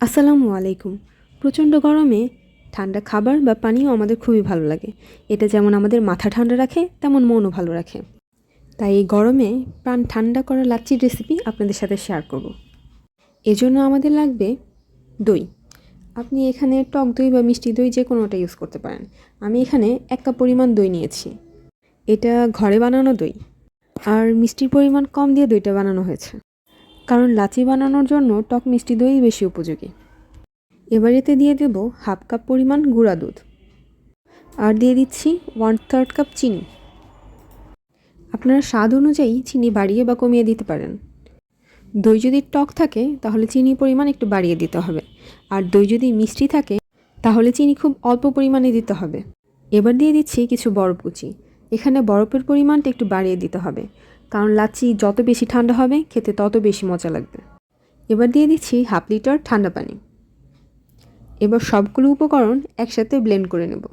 আসসালামু আলাইকুম। প্রচণ্ড গরমে ঠান্ডা খাবার বা পানীয় আমাদের খুবই ভালো লাগে। এটা যেমন আমাদের মাথা ঠান্ডা রাখে, তেমন মনও ভালো রাখে। তাই এই গরমে প্রাণ ঠান্ডা করা লাচ্ছির রেসিপি আপনাদের সাথে শেয়ার করব। এজন্য আমাদের লাগবে দই। আপনি এখানে টক দই বা মিষ্টি দই যে কোনোটা ইউজ করতে পারেন। আমি এখানে এক কাপ পরিমাণ দই নিয়েছি। এটা ঘরে বানানো দই। আর মিষ্টির পরিমাণ কম দিয়ে দইটা বানানো হয়েছে। কারণ লাচি বানানোর জন্য টক মিষ্টি দই বেশি উপযোগী। এবার এতে দিয়ে দেব হাফ কাপ পরিমাণ গুঁড়া দুধ। আর দিয়ে দিচ্ছি ওয়ান থার্ড কাপ চিনি। আপনারা স্বাদ অনুযায়ী চিনি বাড়িয়ে বা কমিয়ে দিতে পারেন। দই যদি টক থাকে, তাহলে চিনির পরিমাণ একটু বাড়িয়ে দিতে হবে। আর দই যদি মিষ্টি থাকে, তাহলে চিনি খুব অল্প পরিমাণে দিতে হবে। এবার দিয়ে দিচ্ছি কিছু বরফ কুচি। এখানে বরফের পরিমাণটা একটু বাড়িয়ে দিতে হবে। কারণ লাচ্ছি যত বেশি ঠান্ডা হবে, খেতে তত বেশি মজা লাগবে। এবার দিয়ে দিচ্ছি হাফ লিটার ঠান্ডা পানি। এবার সবগুলো উপকরণ একসাথে ব্লেন্ড করে নেব।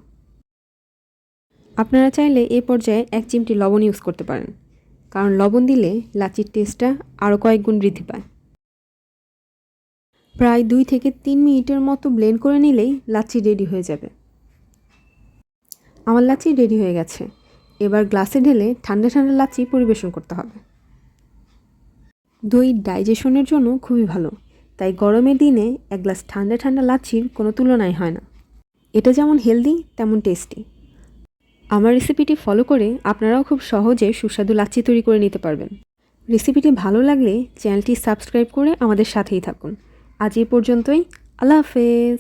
আপনারা চাইলে এ পর্যায়ে এক চিমটি লবণ ইউজ করতে পারেন, কারণ লবণ দিলে লাচির টেস্টটা আরও কয়েক গুণ বৃদ্ধি পায়। প্রায় দুই থেকে তিন মিনিটের মতো ব্লেন্ড করে নিলেই লাচি রেডি হয়ে যাবে। আমার লাচি রেডি হয়ে গেছে। এবার গ্লাসে ঢেলে ঠান্ডা ঠান্ডা লাচি পরিবেশন করতে হবে। দই ডাইজেশনের জন্য খুবই ভালো, তাই গরমের দিনে এক গ্লাস ঠান্ডা ঠান্ডা লাচ্ছির কোনো তুলনাই হয় না। এটা যেমন হেলদি তেমন টেস্টি আমার রেসিপিটি ফলো করে আপনারাও খুব সহজে সুস্বাদু লাচ্ছি তৈরি করে নিতে পারবেন। রেসিপিটি ভালো লাগলে চ্যানেলটি সাবস্ক্রাইব করে আমাদের সাথেই থাকুন। আজ এই পর্যন্তই, আল্লাহ হাফেজ।